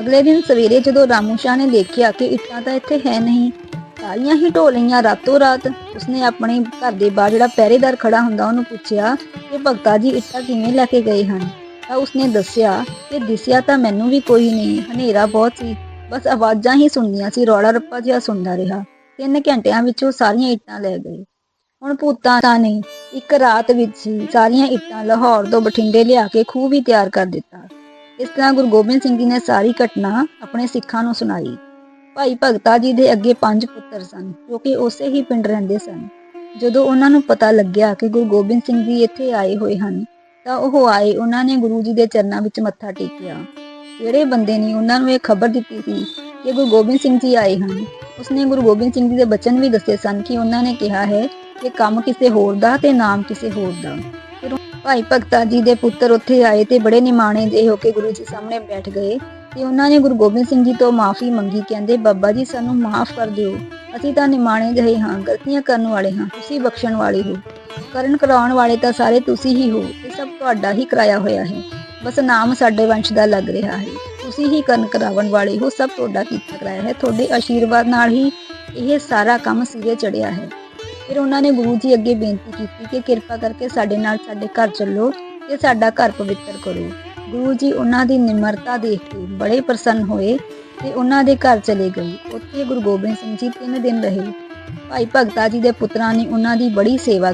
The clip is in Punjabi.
ਅਗਲੇ ਦਿਨ ਸਵੇਰੇ ਜਦੋਂ ਰਾਮੂ ਸ਼ਾਹ ਨੇ ਦੇਖਿਆ ਕਿ ਇੱਟਾਂ ਤਾਂ ਇੱਥੇ ਹੈ ਨਹੀਂ, ਸਾਰੀਆਂ ਹੀ ਢੋ ਲਈਆਂ ਰਾਤੋਂ ਰਾਤ, ਉਸਨੇ ਆਪਣੇ ਘਰ ਦੇ ਬਾਹਰ ਜਿਹੜਾ ਪਹਿਰੇਦਾਰ ਖੜਾ ਹੁੰਦਾ ਉਹਨੂੰ ਪੁੱਛਿਆ ਕਿ ਭਗਤਾ ਜੀ ਇੱਟਾਂ ਕਿਵੇਂ ਲੈ ਕੇ ਗਏ ਹਨ? ਤਾਂ ਉਸਨੇ ਦੱਸਿਆ ਕਿ ਦਿਸਿਆ ਤਾਂ ਮੈਨੂੰ ਵੀ ਕੋਈ ਨਹੀਂ, ਹਨੇਰਾ ਬਹੁਤ ਸੀ, ਬਸ ਆਵਾਜ਼ਾਂ ਹੀ ਸੁਣਦੀਆਂ ਸੀ, ਰੌਲਾ ਰੱਪਾ ਜਿਹਾ ਸੁਣਦਾ ਰਿਹਾ। ਤਿੰਨ ਘੰਟਿਆਂ ਵਿੱਚ ਉਹ ਸਾਰੀਆਂ ਇੱਟਾਂ ਲੈ ਗਏ। ਹੁਣ ਭੂਤਾਂ ਨੇ ਇੱਕ ਰਾਤ ਵਿੱਚ ਹੀ ਸਾਰੀਆਂ ਇੱਟਾਂ ਲਾਹੌਰ ਤੋਂ ਬਠਿੰਡੇ ਲਿਆ ਕੇ ਖੂਹ ਵੀ ਤਿਆਰ ਕਰ ਦਿੱਤਾ। ਇਸ ਤਰ੍ਹਾਂ ਗੁਰੂ ਗੋਬਿੰਦ ਸਿੰਘ ਜੀ ਨੇ ਸਾਰੀ ਘਟਨਾ ਆਪਣੇ ਸਿੱਖਾਂ ਨੂੰ ਸੁਣਾਈ। ਭਾਈ ਭਗਤਾ ਜੀ ਦੇ ਅੱਗੇ ਪੰਜ ਪੁੱਤਰ ਸਨ, ਜੋ ਕਿ ਉਸੇ ਹੀ ਪਿੰਡ ਰਹਿੰਦੇ ਸਨ। ਜਦੋਂ ਉਹਨਾਂ ਨੂੰ ਪਤਾ ਲੱਗਿਆ ਕਿ ਗੁਰੂ ਗੋਬਿੰਦ ਸਿੰਘ ਜੀ ਇੱਥੇ ਆਏ ਹੋਏ ਹਨ, ਤਾਂ ਉਹ ਆਏ, ਉਹਨਾਂ ਨੇ ਗੁਰੂ ਜੀ ਦੇ ਚਰਨਾਂ ਵਿੱਚ ਮੱਥਾ ਟੇਕਿਆ। ਜਿਹੜੇ ਬੰਦੇ ਨੇ ਉਹਨਾਂ ਨੂੰ ਇਹ ਖਬਰ ਦਿੱਤੀ ਸੀ ਕਿ ਗੁਰੂ ਗੋਬਿੰਦ ਸਿੰਘ ਜੀ ਆਏ ਹਨ, ਉਸਨੇ ਗੁਰੂ ਗੋਬਿੰਦ ਸਿੰਘ ਜੀ ਦੇ ਬਚਨ ਵੀ ਦੱਸੇ ਸਨ ਕਿ ਉਹਨਾਂ ਨੇ ਕਿਹਾ ਹੈ ਕਿ ਕੰਮ ਕਿਸੇ ਹੋਰ ਦਾ ਤੇ ਨਾਮ ਕਿਸੇ ਹੋਰ ਦਾ। ਫਿਰ ਭਾਈ ਭਗਤਾ ਜੀ ਦੇ ਪੁੱਤਰ ਉੱਥੇ ਆਏ ਤੇ ਬੜੇ ਨਿਮਾਣੇ ਜਿਹੇ ਹੋ ਕੇ ਗੁਰੂ ਜੀ ਸਾਹਮਣੇ ਬੈਠ ਗਏ ਤੇ ਉਹਨਾਂ ਨੇ ਗੁਰੂ ਗੋਬਿੰਦ ਸਿੰਘ ਜੀ ਤੋਂ ਮਾਫੀ ਮੰਗੀ, ਕਹਿੰਦੇ, ਬਾਬਾ ਜੀ, ਸਾਨੂੰ ਮਾਫ ਕਰ ਦਿਓ। ਅਸੀਂ ਤਾਂ ਨਿਮਾਣੇ ਜਿਹੇ ਹਾਂ, ਗਲਤੀਆਂ ਕਰਨ ਵਾਲੇ ਹਾਂ, ਤੁਸੀਂ ਬਖਸ਼ਣ ਵਾਲੇ ਹੋ। ਕਰਨ ਕਰਾਉਣ ਵਾਲੇ ਤਾਂ ਸਾਰੇ ਤੁਸੀਂ ਹੀ ਹੋ, ਇਹ ਸਭ ਤੁਹਾਡਾ ਹੀ ਕਰਾਇਆ ਹੋਇਆ ਹੈ। ਬਸ ਨਾਮ ਸਾਡੇ ਵੰਸ਼ ਦਾ ਲੱਗ ਰਿਹਾ ਹੈ। ਤੁਸੀਂ ਹੀ ਕਰਨ ਕਰਾਉਣ ਵਾਲੇ ਹੋ, ਸਭ ਤੁਹਾਡਾ ਕੀਤਾ ਕਰਾਇਆ ਹੈ। ਤੁਹਾਡੇ ਆਸ਼ੀਰਵਾਦ ਨਾਲ ਹੀ ਇਹ ਸਾਰਾ ਕੰਮ ਸਿਰੇ ਚੜਿਆ ਹੈ। ਫਿਰ ਉਹਨਾਂ ਨੇ ਗੁਰੂ ਜੀ ਅੱਗੇ ਬੇਨਤੀ ਕੀਤੀ ਕਿ ਕਿਰਪਾ ਕਰਕੇ ਸਾਡੇ ਨਾਲ ਸਾਡੇ ਘਰ ਚੱਲੋ ਤੇ ਸਾਡਾ ਘਰ ਪਵਿੱਤਰ ਕਰੋ। ਗੁਰੂ ਜੀ ਉਹਨਾਂ ਦੀ ਨਿਮਰਤਾ ਦੇਖ ਕੇ ਬੜੇ ਪ੍ਰਸੰਨ ਹੋਏ ਤੇ ਉਹਨਾਂ ਦੇ ਘਰ ਚਲੇ ਗਏ। ਉੱਥੇ ਗੁਰੂ ਗੋਬਿੰਦ ਸਿੰਘ ਜੀ ਤਿੰਨ ਦਿਨ ਰਹੇ। ਭਾਈ ਭਗਤਾ ਜੀ ਦੇ ਪੁੱਤਰਾਂ ਨੇ ਉਹਨਾਂ ਦੀ ਬੜੀ ਸੇਵਾ